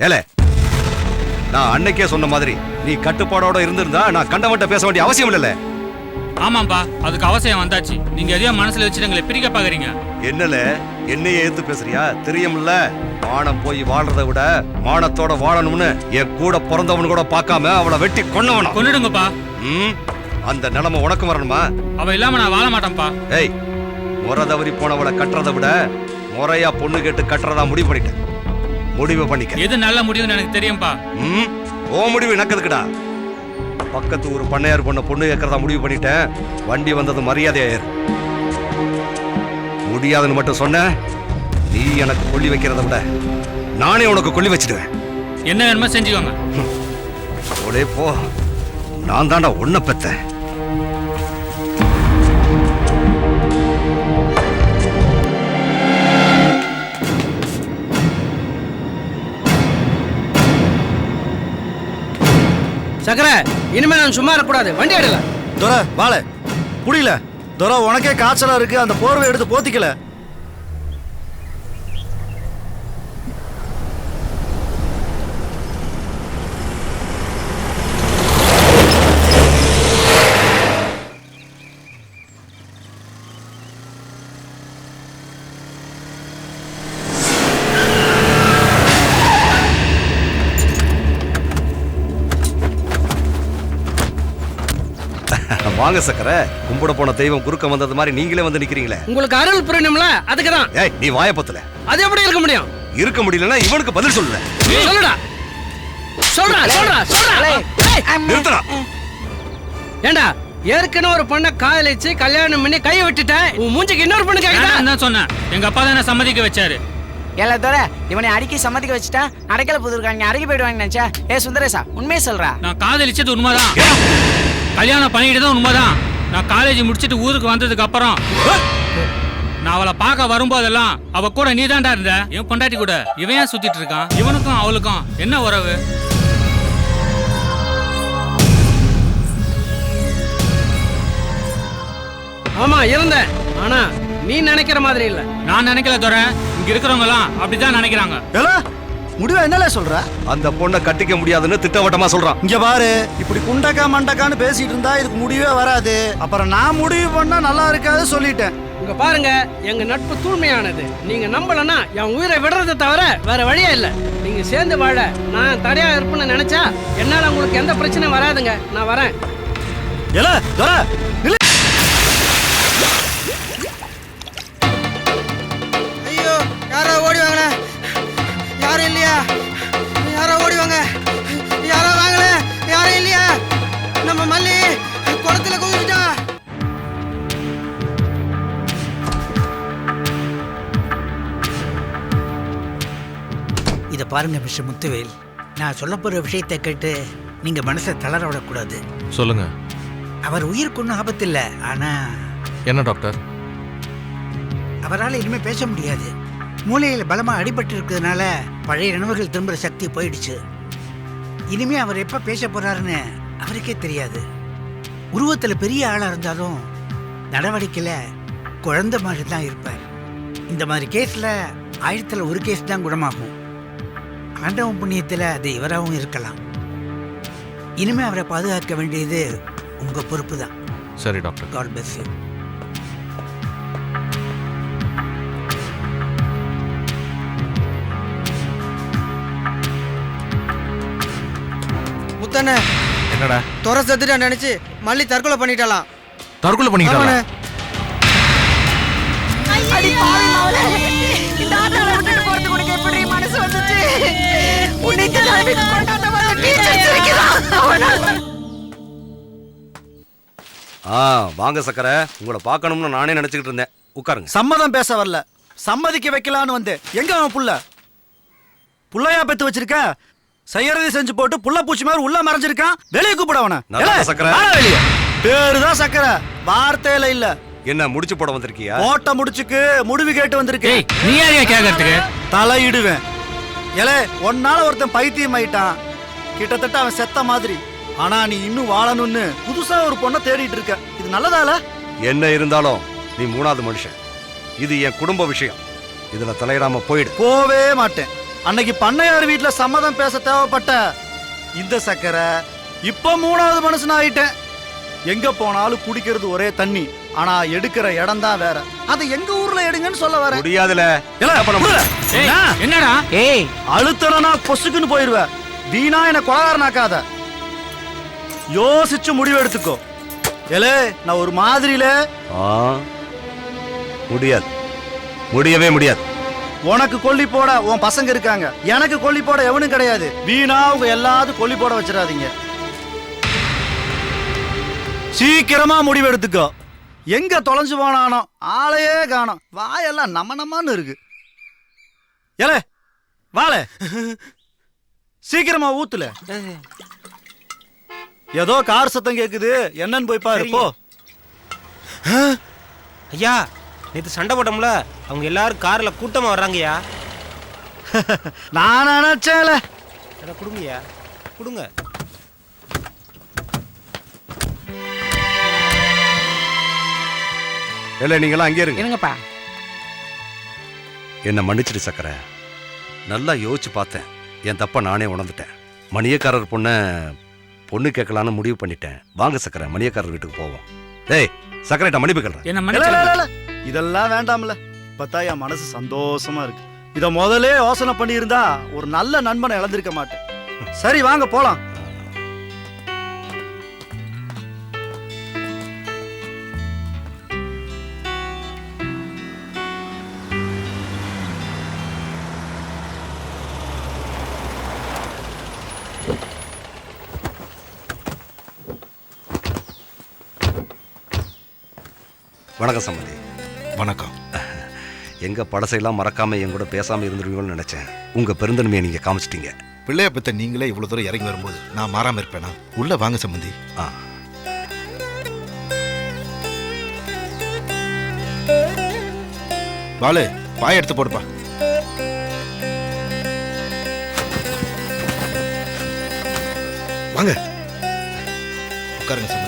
ஏலே நான் அன்னைக்கே சொன்ன மாதிரி நீ கட்டுப்பாடோட இருந்திருந்தா நான் கண்டவன்ட்ட பேச வேண்டிய அவசியம் இல்லைல்ல. ஆமாம்பா அதுக்கு அவசியம் வந்தாச்சு. நீங்க எதையும் மனசுல வச்சுட்டு எங்களை பிரிக்க பாக்குறீங்க என்னல என்னையே ஏத்து பேசுறியா? தெரியும்ல மானம் போய் வாழ்றதை விட மானத்தோட வாழணும்னு என் கூட பிறந்தவனு கூட பார்க்காம அவளை வெட்டி கொன்னவனா? கொன்னுடுங்கப்பா. ம் அந்த நிலைமை உனக்கு வரணுமா? அவ இல்லாம நான் வாழ மாட்டேன்ப்பா. ஏய் முறை தவறி போனவளை கட்டுறதை விட முறையா பொண்ணு கேட்டு கட்டுறதா முடிவு பண்ணிட்டேன். முடிவு பண்ணிக்க. எது நல்ல முடிவுன்னு எனக்கு தெரியும்பா. ம்? ஓ முடிவு எனக்குதுக்குடா பக்கத்து ஊர் பண்ணையார் பொண்ண பொண்ணு கேட்கறதா முடிவு பண்ணிட்டேன். வண்டி வந்தது மரியாதையாயிரு. முடியாதுன்னு மட்டும் சொன்ன நீ எனக்கு கொல்லி வைக்கிறத விட நானே உனக்கு கொல்லி வச்சிடுவேன். என்ன வேணுமோ செஞ்சுக்கோங்க. ஒடே போ. நான் தாண்டா உன்னை பெத்தேன். சக்கர இனிமே நான் சும்மா இருக்கக்கூடாது வண்டி ஆடல துர வாழ புரியல துர உனக்கே காய்ச்சலா இருக்கு. அந்த போர்வை எடுத்து போத்திக்கல. வாங்க சக்கர. கும்பிட போன தெய்வம் குறுக்க வந்தது மாதிரி நீங்களே வந்து நிக்கிறீங்களே. உங்களுக்கு அருள் புரியணும்ல அதுக்கு தான் ஏய் நீ வாய பத்தல. அது எப்படி இருக்க முடியும்? இருக்க முடியலன்னா இவனுக்கு பதில் சொல்லல சொல்லுடா. சொல்றா சொல்றா சொல்றா. ஏய், நிறுத்தடா. ஏண்டா ஏற்கனவே ஒரு பொண்ணை காதலிச்சு கல்யாணம் பண்ணி கையை விட்டுட்டேன் உன் மூஞ்சிக்கு இன்னொரு பொண்ணு கேக்குதா? நான் சொன்னேன். எங்க அப்பா தான் என்ன சம்மதிக்க வச்சாரு. ஏல தோற இவனை அடிக்கி சம்மதிக்க வச்சுட்டா அடைக்கல புதுருக்காங்க அடக்கி போயிடுவாங்க நினைச்சா? ஏ சுந்தரேசா உண்மையை சொல்றா. நான் காதலிச்சது உண்மைதான். கல்யாணம் பண்ணிக்கிட்டு தான் உண்மைதான். நான் காலேஜ் முடிச்சிட்டு ஊருக்கு வந்ததுக்கு அப்புறம் நான் அவளை பார்க்க வரும்போதெல்லாம் அவ கூட நீ தான்டா இருந்த? என் பொண்டாட்டி கூட. இவன் ஏன் சுத்திட்டு இருக்கான்? இவனுக்கும் அவளுக்கும் என்ன உறவு? ஆமா இருந்தேன். ஆனா நீ நினைக்கிற மாதிரி இல்ல. நான் நினைக்கல தோற இங்க இருக்கிறவங்க எல்லாம் அப்படிதான் நினைக்கிறாங்க. ஏல முடிவா என்னல சொல்ற? அந்த பொண்ணை கட்டிக்க முடியாதுன்னு திட்டவட்டமா சொல்றான். இங்க பாரு இப்படி குண்டக்கா மண்டக்கான்னு பேசிட்டு இருந்தா இதுக்கு முடிவே வராது. அப்புறம் நான் முடிவு பண்ணா நல்லா இருக்காது சொல்லிட்டேன். இங்க பாருங்க எங்க நட்பு தூய்மையானது. நீங்க நம்பலன்னா என் உயிரை விடுறதை தவிர வேற வழியே இல்ல. நீங்க சேர்ந்து வாழ நான் தடையா இருப்பேன்னு நினைச்சா என்னால உங்களுக்கு எந்த பிரச்சனையும் வராதுங்க. நான் வரேன். பாருங்க மிஸ்டர் முத்துவேல். நான் சொல்ல போகிற விஷயத்தை கேட்டு நீங்கள் மனசை தளர விடக்கூடாது. சொல்லுங்க. அவர் உயிருக்கு ஒன்றும் ஆபத்து இல்லை ஆனால் என்ன டாக்டர்? அவரால் இனிமேல் பேச முடியாது. மூளையில் பலமாக அடிபட்டு இருக்கிறதுனால பழைய நினைவுகள் திரும்புகிற சக்தி போயிடுச்சு. இனிமே அவர் எப்போ பேச போறாருன்னு அவருக்கே தெரியாது. உருவத்தில் பெரிய ஆளாக இருந்தாலும் நடவடிக்கையில் குழந்தை மாதிரி தான் இருப்பார். இந்த மாதிரி கேஸில் ஆயிரத்தில் ஒரு கேஸ் தான் குணமாகும். ஆண்டவன் புண்ணியத்தில் அது இவராகவும் இருக்கலாம். இனிமே அவரை பாதுகாக்க வேண்டியது உங்கள் பொறுப்பு தான் சரி டாக்டர். God bless you. முத்தண்ணே என்னடா? துறை செத்துட்டா நினைச்சு மல்லி தற்கொலை பண்ணிட்டாலாம் தற்கொலை பண்ணிக்கிட்டாங்க ஆ வாங்க சக்கர. உங்களை பார்க்கணும்னு நானே நினைச்சுக்கிட்டு இருந்தேன். உட்காருங்க. சம்மதம் பேச வரல. சம்மதிக்க வைக்கலான்னு வந்தேன் எங்க அவன் புள்ள? புள்ளையா பெத்து வச்சிருக்க? செய்யறதை செஞ்சு போட்டு புள்ள பூச்சி மாதிரி உள்ள மறைஞ்சிருக்கான். வெளியே கூப்பிட அவன. நல்லா சக்கரை. பேருதான் சக்கரை. வார்த்தையில இல்ல. என்ன முடிச்சு போட வந்திருக்கியா? ஓட்ட முடிச்சுக்கு முடிவு கேட்டு வந்திருக்கேன். நீ யாரையா கேட்கறதுக்கு தலையிடுவேன். ஏலே ஒன்னால ஒருத்தன் பைத்தியம் ஆயிட்டான். கிட்டத்தட்ட அவன் செத்த மாதிரி. ஆனா நீ இன்னும் வாழணும்னு புதுசா ஒரு பொண்ணை தேடிட்டு இருக்க. இது நல்லதால என்ன இருந்தாலும் நீ மூணாவது மனுஷன். இது என் குடும்ப விஷயம். இதுல தலையிடாம போயிடு. போவே மாட்டேன். அன்னைக்கு பண்ணையார் வீட்டுல சம்மதம் பேச தேவைப்பட்ட இந்த சக்கரை இப்ப மூணாவது மனுஷன் ஆயிட்டேன் எங்க போனாலும் குடிக்கிறது ஒரே தண்ணி. ஆனா எடுக்கிற இடம் தான் வேற. அதை எங்க ஊர்ல எடுங்கன்னு சொல்ல வரேன். முடியாதுல? என்னடா? ஏய் அழுத்தனா பொசுக்குன்னு போயிருவ. வீணா என்ன கொலகாரனாக்காத. யோசிச்சு முடிவு எடுத்துக்கோ. ஏலே நான் ஒரு மாதிரியில முடியாது. முடியவே முடியாது. உனக்கு கொல்லி போட உன் பசங்க இருக்காங்க. எனக்கு கொல்லி போட எவனும் கிடையாது. வீணா உங்க எல்லாத்துக்கும் கொல்லி போட வச்சிடாதீங்க. சீக்கிரமா முடிவு எடுத்துக்கோ. எங்க தொலைஞ்சு போனானோ ஆளையே காணோம். வாயெல்லாம் நம்ம நம்மன்னு இருக்கு. ஏலே வாழே சீக்கிரமா ஊத்துல. ஏதோ கார் சத்தம் கேக்குது. என்னன்னு போய் பாரு போ. ஐயா நேற்று சண்டை போட்டோம்ல அவங்க எல்லாரும் கார்ல கூட்டமா வர்றாங்கய்யா. நான் நினைச்சேல. கொடுங்கய்யா. கொடுங்க. இல்ல நீங்களாம் அங்கே இருங்க. இருங்கப்பா. என்ன மன்னிச்சிடு சக்கரை. நல்லா யோசிச்சு பார்த்தேன். என் தப்ப நானே உணர்ந்துட்டேன். மணியக்காரர் பொண்ண பொண்ணு கேட்கலான்னு முடிவு பண்ணிட்டேன். வாங்க சக்கரை மணியக்காரர் வீட்டுக்கு போவோம். டேய் சக்கரைட்ட மன்னிப்பு கேள்றேன் என்ன இல்ல, இல்ல. இதெல்லாம் வேண்டாம்ல. இப்பதான் என் மனசு சந்தோஷமா இருக்கு. இத முதலே யோசனை பண்ணியிருந்தா ஒரு நல்ல நண்பனை இழந்திருக்க மாட்டேன். சரி வாங்க போலாம். வணக்கம் சம்மந்தி. வணக்கம். எங்க படசையெல்லாம் மறக்காம என் கூட பேசாம இருந்துருவீங்கன்னு நினைச்சேன். உங்க பெருந்தன்மையை நீங்க காமிச்சிட்டீங்க. பிள்ளைய பத்த நீங்களே இவ்வளவு தூரம் இறங்கி வரும்போது நான் மாறாம இருப்பேனா? உள்ள வாங்க சம்பந்தி ஆ. பாலு பாய எடுத்து போடுப்பா. வாங்க. உட்காருங்க சம்பந்தி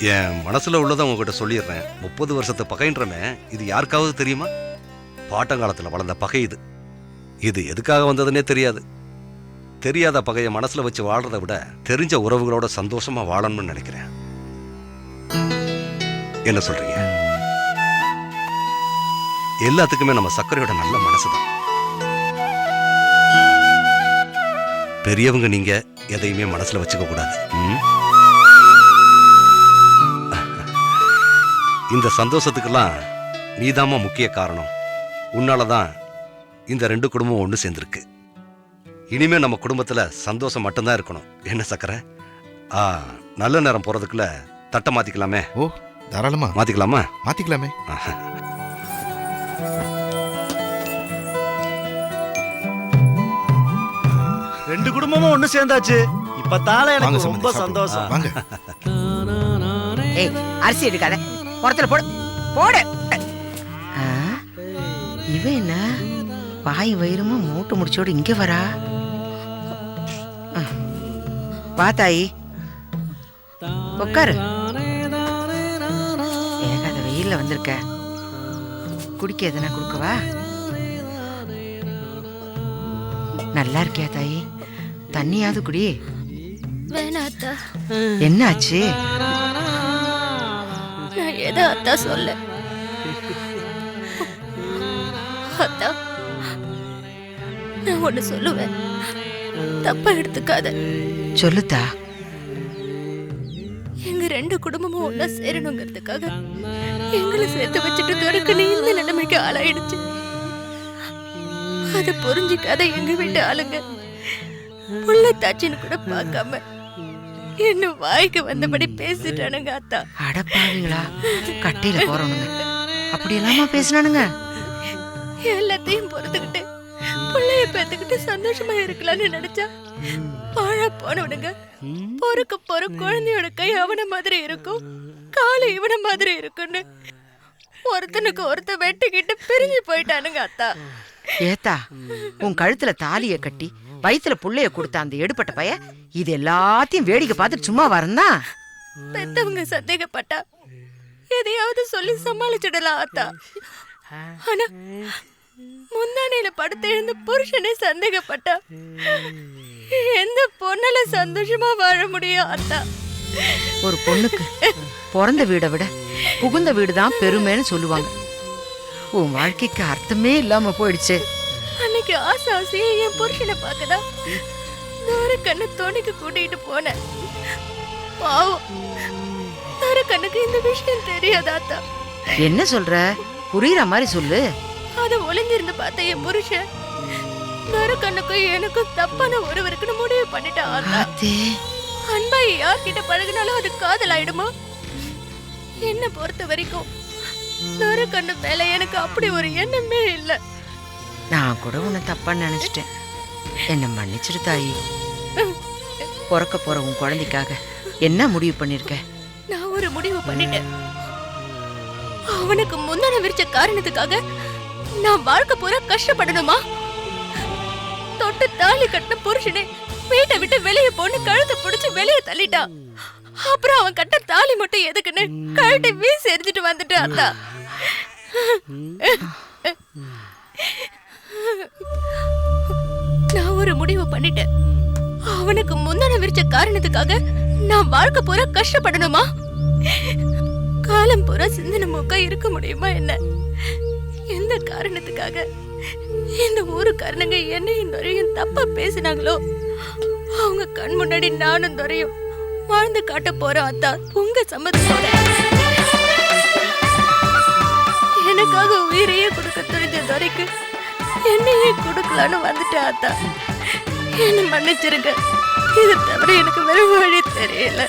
என் மனசில் உள்ளதை உங்ககிட்ட சொல்லிடுறேன். முப்பது வருஷத்து பகைன்றமே இது யாருக்காவது தெரியுமா? பாட்டங்காலத்தில் வளர்ந்த பகை இது. இது எதுக்காக வந்ததுன்னே தெரியாது. தெரியாத பகையை மனசில் வச்சு வாழ்கிறத விட தெரிஞ்ச உறவுகளோட சந்தோஷமாக வாழணும்னு நினைக்கிறேன். என்ன சொல்கிறீங்க எல்லாத்துக்குமே நம்ம சர்க்கரையோட நல்ல மனசுதான் பெரியவங்க நீங்கள் எதையுமே மனசில் வச்சுக்க கூடாது. ம்? இந்த சந்தோஷத்துக்கெல்லாம் நீதாம்மா முக்கிய காரணம். உன்னால தான் இந்த ரெண்டு குடும்பம் ஒன்று சேர்ந்துருக்கு. இனிமே நம்ம குடும்பத்துல சந்தோஷம் மட்டும்தான் இருக்கணும். என்ன சக்கரை? ஆ நல்ல நேரம் போறதுக்குள்ள தட்டை மாத்திக்கலாமே. ஓ தாராளமா. மாத்திக்கலாமா? மாத்திக்கலாமே. ரெண்டு குடும்பமும் ஒண்ணு சேர்ந்தாச்சு. இப்ப தாள வாங்க எனக்கு ரொம்ப. சந்தோஷம். வாங்க. ஏய் அரிசி எடுக்காத. புறத்துல போடு. போடு. ஆ, இவன் என்ன? வாய் வயிறுமா மூட்டு முடிச்சோடு இங்க வரா? வா தாயி. உட்காரு எனக்கு அந்த வெயில்ல வந்திருக்க? குடிக்க எதனா கொடுக்கவா? நல்லா இருக்கியா தாயி? தண்ணியாவது குடி. என்ன ஆச்சு நான் எதை அத்தா சொல்ல. அத்தா நான் ஒண்ணு சொல்லுவேன். தப்பா எடுத்துக்காத. சொல்லுத்தா எங்க ரெண்டு குடும்பமும் ஒண்ணா சேரணுங்கிறதுக்காக எங்களை சேர்த்து வச்சுட்டு துறக்கு நீ இந்த நிலைமைக்கு ஆளாயிடுச்சு. அதை புரிஞ்சுக்காத எங்க வீட்டு ஆளுங்க. புள்ள தாச்சின்னு கூட பார்க்காம என்ன வாய்க்கு வந்தபடி பேசிட்டானுங்க அத்தா. அடப்பாவீங்களா கட்டையில போறவனுங்க. அப்படி எல்லாமா பேசினானுங்க? எல்லாத்தையும் பொறுத்துக்கிட்டு பிள்ளைய பெத்துக்கிட்டு சந்தோஷமா இருக்கலாம்னு நினைச்சா பாழா போனவனுங்க. பொறுக்க பொறு குழந்தையோட கை அவன மாதிரி இருக்கும் காலை இவன மாதிரி இருக்குன்னு ஒருத்தனுக்கு ஒருத்தன் வெட்டிக்கிட்டு பிரிஞ்சு போயிட்டானுங்க அத்தா. ஏத்தா உன் கழுத்துல தாலிய கட்டி வயித்துல புள்ளைய கொடுத்த அந்த எடுப்பட்ட பைய இது எல்லாத்தையும் வேடிக்கை பார்த்துட்டு சும்மா வரந்தா பெத்தவங்க சந்தேகப்பட்டா எதையாவது சொல்லி சமாளிச்சிடலாம் அத்தா ஆனா முந்தானையில படுத்து எழுந்த புருஷனே சந்தேகப்பட்டா எந்த பொண்ணால சந்தோஷமா வாழ முடியும் அத்தா ஒரு பொண்ணுக்கு பிறந்த வீடை விட புகுந்த வீடு தான் பெருமைன்னு சொல்லுவாங்க. உன் வாழ்க்கைக்கு அர்த்தமே இல்லாம போயிடுச்சு. அன்னைக்கு ஆசை ஆசையா என் புருஷனை பார்க்கதான் தூர கண்ணு தோணிக்கு கூட்டிட்டு போனேன். பாவம். தூர கண்ணுக்கு இந்த விஷயம் தெரியாதாத்தா என்ன சொல்ற? புரியுற மாதிரி சொல்லு. அத ஒளிஞ்சிருந்து பார்த்த என் புருஷன். தூர கண்ணுக்கும் எனக்கும் தப்பான ஒருவருக்குன்னு முடிவு பண்ணிட்டான் அன்பா யார்கிட்ட பழகினாலும் அது காதல் ஆயிடுமா என்ன பொறுத்த வரைக்கும் தூர கண்ணு மேல எனக்கு அப்படி ஒரு எண்ணமே இல்லை. நான் கூட உன்னை தப்பா நினைச்சிட்டேன். என்ன மன்னிச்சிடு தாயி. பிறக்க போற உன் குழந்தைக்காக என்ன முடிவு பண்ணிருக்க? நான் ஒரு முடிவு பண்ணிட்டேன். அவனுக்கு முந்தன விரிச்ச காரணத்துக்காக நான் வாழ்க்கை பூரா கஷ்டப்படணுமா? தொட்டு தாலி கட்டின புருஷனே வீட்டை விட்டு வெளியே போன்னு கழுத்தை பிடிச்சு வெளியே தள்ளிட்டான் அப்புறம் அவன் கட்ட தாலி மட்டும் எதுக்குன்னு கழட்டி வீசி எரிஞ்சிட்டு வந்துட்டான் அத்தா. நான் ஒரு முடிவு பண்ணிட்டேன். அவனுக்கு முந்தன விரிச்ச காரணத்துக்காக நான் வாழ்க்கை பூரா கஷ்டப்படணுமா? காலம் பூரா சிந்தனை மூக்கா இருக்க முடியுமா என்ன? எந்த காரணத்துக்காக? இந்த ஊருக்காரனுங்க என்னையும் துறையும் தப்பா பேசினாங்களோ? அவங்க கண் முன்னாடி நானும் துறையும் வாழ்ந்து காட்ட போறோம் அத்தா உங்க சம்மதத்தோட. எனக்காக உயிரையே கொடுக்க துணிஞ்ச துறைக்கு என்னையே கொடுக்கலான்னு வந்துட்டேன் அத்தா. என்ன மன்னிச்சிருங்க. இது தவிர எனக்கு வெறும் வழி தெரியல.